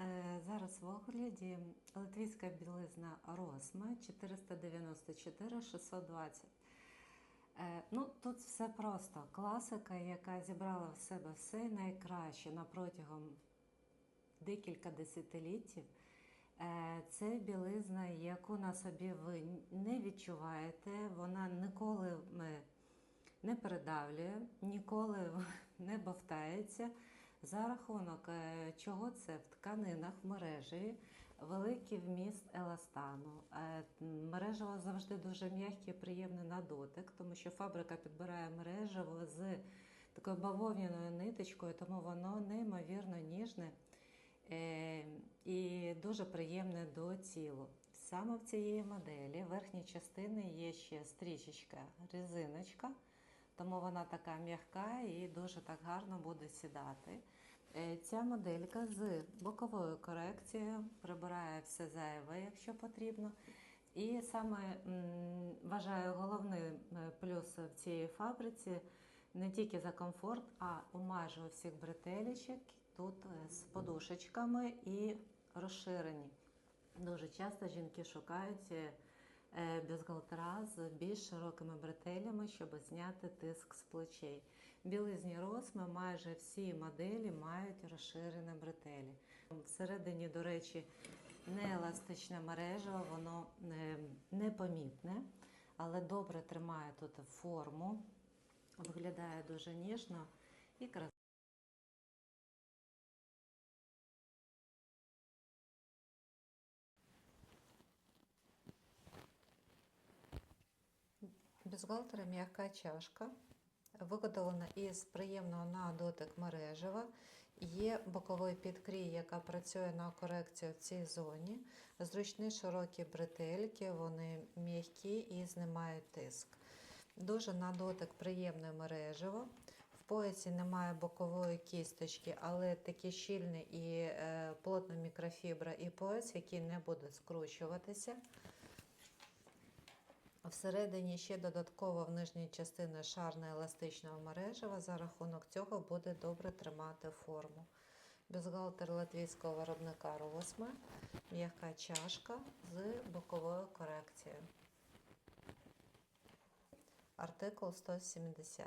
Е, Зараз в огляді латвійська білизна Росма 494 620. Е, Ну, тут все просто. Класика, яка зібрала в себе все найкраще на протягом декілька десятиліттів. Е, Це білизна, яку на собі ви не відчуваєте, вона ніколи не передавлює, ніколи не бовтається. За рахунок е, чого це в тканинах в мережі великий вміст еластану. Е, Мережево завжди дуже м'яке приємне на дотик, тому що фабрика підбирає мережево з такою бавовняною ниточкою, тому воно неймовірно ніжне е, і дуже приємне до тілу. Саме в цієї моделі в верхній частини є ще стрічечка, резиночка, тому вона така м'яка і дуже так гарно буде сідати. Е, Ця моделька з боковою корекцією прибирає все зайве, якщо потрібно. І саме вважаю головний е, плюс в цій фабриці не тільки за комфорт, а у майже у всіх бретелечок тут е, з подушечками і розширені. Дуже часто жінки шукають бюстгальтера з більш широкими бретелями, щоб зняти тиск з плечей. Білизні Росми майже всі моделі мають розширені бретелі. Всередині, до речі, не еластичне мережево, воно е, непомітне, але добре тримає тут форму, виглядає дуже ніжно і красиво. Бюстгальтер м'яка чашка, виготовлена із приємного на дотик мережева. Є боковий підкрій, яка працює на корекцію в цій зоні. Зручні широкі бретельки, вони м'які і знімають тиск. Дуже на дотик приємне мережево. В поясі немає бокової кісточки, але такі щільні і е, плотна мікрофібра і пояс, який не буде скручуватися. Всередині ще додатково в нижній частині шарне еластичного мережева. За рахунок цього буде добре тримати форму. Бюзгалтер латвійського виробника Росме, м'яка чашка з боковою корекцією. Артикул 170.